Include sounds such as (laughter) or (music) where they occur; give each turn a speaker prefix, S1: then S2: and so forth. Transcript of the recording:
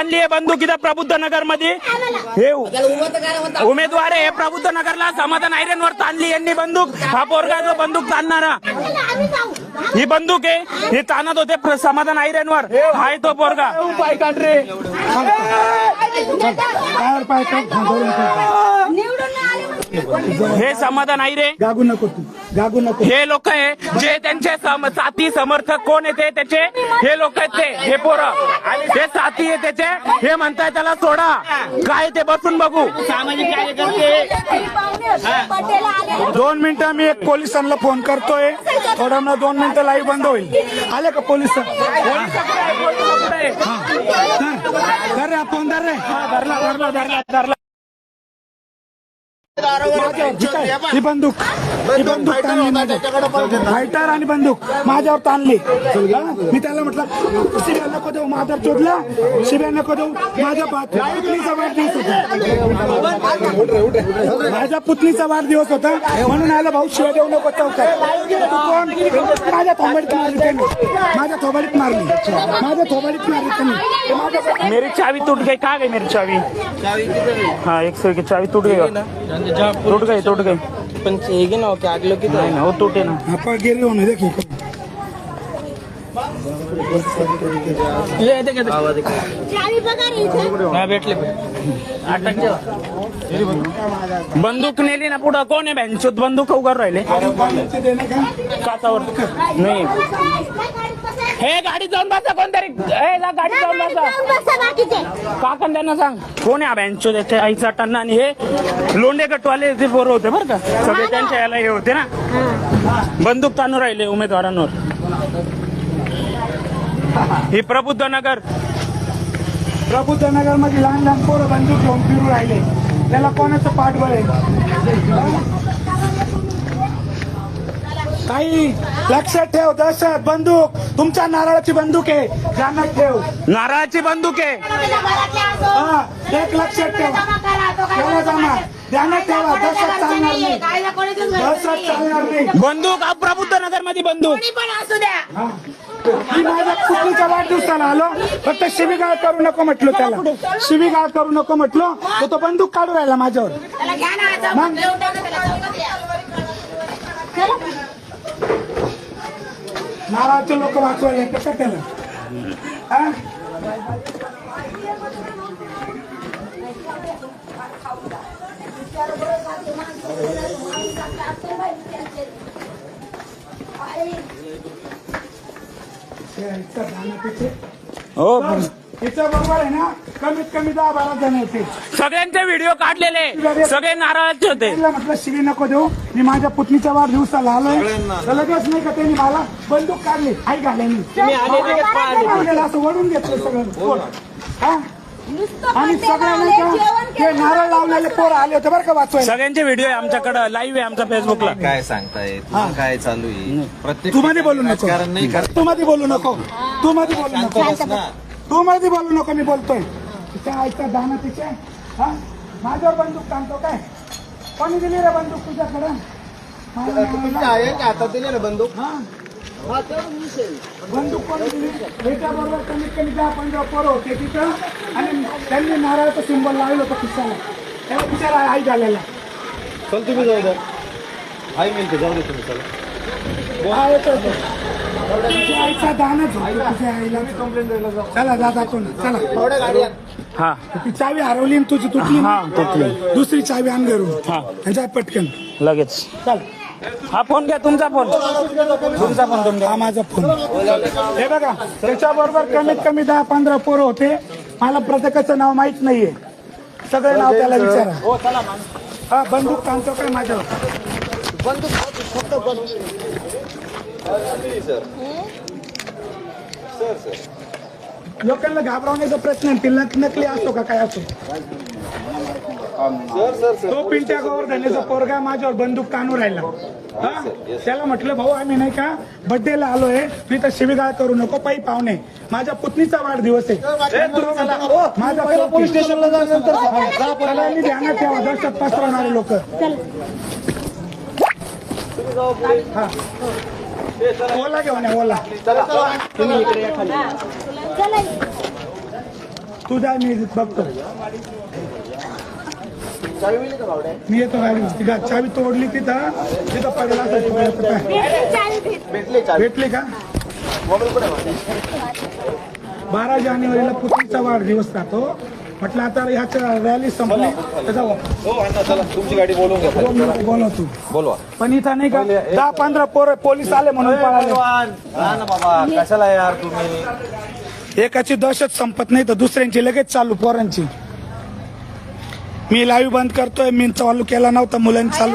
S1: आणली आहे बंदूक इथं प्रबुद्ध नगरमध्ये हे उमेदवार आहे हे प्रबुद्ध नगरला समाधान आयरनवर ताणली यांनी बंदूक हा पोरगा जो बंदूक ताणणारा ही बंदूक आहे हे ताणत होते समाधान आयरनवर हाय तो पोरगा
S2: पाय काढ रे हे
S1: समाधान आयरे
S2: गागू नको तू. गागू नको.
S1: हे लोक आहे जे त्यांचे सम- साथी समर्थक कोण येते त्याचे हे लोक आहेत ते हे पोरं. हे साथी आहे त्याचे हे म्हणताय त्याला सोडा. काय ते बसून बघू. सामाजिक कार्यकर्ते.
S2: दोन मिनिटं मी एक पोलिसांना फोन करतोय. थोडा ना दोन मिनिटं लाईव्ह बंद होईल. आले का पोलीस? धर रे फोन धर रे.
S1: धरला धरला धरला धरला.
S2: ही बंदूक ही बंदूक ताणली माझ्यावर. फायटर आणि बंदूक माझ्यावर ताणली? मी त्याला म्हटलं शिव्या नको देऊ माधर चोदला शिव्या नको देऊ माझ्या बा- पुतणीचा वाढदिवस होता पुतली पुतणीचा दिवस होता. म्हणून आला भाऊ शिवाय देऊ नको चौकात. माझ्या थोबाडीत मारली त्यांनी. मारली.
S1: मेरी चावी तुट गई. का गई मेरी चावी? हाँ एक सौ की चावी तुट गई तुट गई तुट गई.
S3: ना क्या
S1: लोग ना टूटे ना.
S2: गेली होणे देखील.
S3: भेटले
S1: बंदूक नेली ना पुढं. कोण आहे बँचोत बंदूक उगार राहिले. काचावर. नाही. हे गाडी जाऊन बसा कोणतरी. हे जा गाडी जाऊन बसा. काकन त्यांना सांग. कोण आहे हा बँचो त्याचे आईचा टन्ना आणि हे लोंडे गटवाले ते पोरं होते बरं का? सगळे त्यांच्या याला हे होते ना? बंदूक ताणून राहिले उमेदवारांवर. (laughs) ही प्रबुद्ध नगर
S2: प्रबुद्ध नगरमध्ये लहान लहान पोरं बंदूक घेऊन फिरू राहिले. त्याला कोणाचं पाठबळ आहे काही लक्षात ठेव दहशत बंदूक. तुमच्या नारळाची बंदूक आहे. ध्यानात ठेव.
S1: नारळाची बंदूक आहे.
S2: हा एक लक्षात ठेव. ठेवा जमा ध्यानात ठेवा दहशत चालणार नाही. दहशत चालणार नाही.
S1: बंदूक हा प्रबुद्ध नगरमध्ये बंदूक
S2: हा. मी माझ्या पुतणीच्या वाढदिवसाला आलो फक्त शिवीगाळ करू नको म्हटलो त्याला. शिवीगाळ करू नको म्हटलो तर तो बंदूक काढू राहिला माझ्यावर. मग? नारळाचे लोक वाचवायला कसं त्याला? हा?
S1: हो
S2: तिच्या बरोबर आहे ना? कमीत कमी दहा बारा जण येते
S1: सगळ्यांचे व्हिडिओ काढलेले. सगळे नारळाचे होते.
S2: म्हटलं शिवी नको देऊ. मी माझ्या पुतणीच्या वाढदिवसाला आलोय. तर लगेच नाही का त्यांनी मला बंदूक काढली? आई घालायनी असं वडून घेतलं सगळं हा? आणि सगळ्या नाही का ते नारळ लावलेले पोरं आले होते बरं का वाचवायला.
S1: सगळ्यांचे व्हिडिओ आहे आमच्याकडे लाईव्ह आहे आमच्या फेसबुकला
S4: काय सांगताय? तुम्ही काय चालू आहे? प्रत्येक
S2: तू मध्ये बोलू नको.
S4: राजकारण नाही करत.
S2: तू मध्ये बोलू नको. तू मध्ये बोलू नको. तू मध्ये बोलू नको मी बोलतोय. तिच्या आईचा दाना तिचे हा? माझ्यावर बंदूक टाकतो काय? कोणी दिली रे बंदूक तुझ्याकडे?
S3: हातात दिले ना बंदूक.
S2: हा. बंदूक कोणी दिली त्याच्याबरोबर कमीत कमी दहा पंधरा पोरं होते तिथं. आणि त्यांनी नारळाचं सिंबल लावलं होतं खिशाला. त्याला बिचारा आई झालेला
S4: चल तुम्ही जाऊ द्या. आई मिळते जाऊ दे तुम्ही चला.
S2: हा येतो येतो. तुझ्या आईचा दानच होतो तुझ्या आईला चला दादा कोण चला.
S1: हा.
S2: ती चावी हरवली आणि तुझी तुटली.
S1: हा तुटली.
S2: दुसरी चावी आण घरून.
S1: हा.
S2: जाय पटकन.
S1: लगेच.
S2: चल.
S1: हा फोन घ्या तुमचा फोन. तुमचा फोन तुमचा
S2: हा माझा फोन. हे बघा त्याच्याबरोबर कमीत कमी दहा पंधरा पोरं होते. मला प्रत्येकाचं नाव माहीत नाहीये. सगळं नाव त्याला विचारा. हा बंदूक ताणतो काय माझ्यावर? लोकांना घाबरवण्याचा प्रश्न आहे. ती नक- नकली असतो का काय असतो तो पिंट्या गोवर्धनेचा पोरगा माझ्यावर बंदूक कानून राहिला. हा? त्याला म्हटलं भाऊ आम्ही नाही का बर्थडेला आलोय मी तर शिवीगाळ करू नको पै पाहुणे माझ्या पुतणीचा वाढदिवस आहे. माझा पोलीस स्टेशनला ध्यानात ठेवा दहशत पसरवणारे लोक. ओला घेऊन या ओला.
S5: चला.
S2: तू जा मी बघतो. मी येतो गाडी चावी तोडली तिथं तिथं पडला?
S5: भेटली
S2: का? बारा जानेवारीला पुतळीचा वाढदिवस राहतो म्हटलं आता ह्याच्या रॅली संपली जाऊ
S4: हो
S2: बोलवतो
S4: बोलवा.
S2: पण इथं नाही का दहा पंधरा पोर पोलीस आले म्हणून
S4: कशाला यार तुम्ही?
S2: एकाची दहशत संपत नाही तर दुसऱ्यांची लगेच चालू पोरांची. मी लाईव्ह बंद करतोय मी चालू केला नव्हता मुलांनी चालू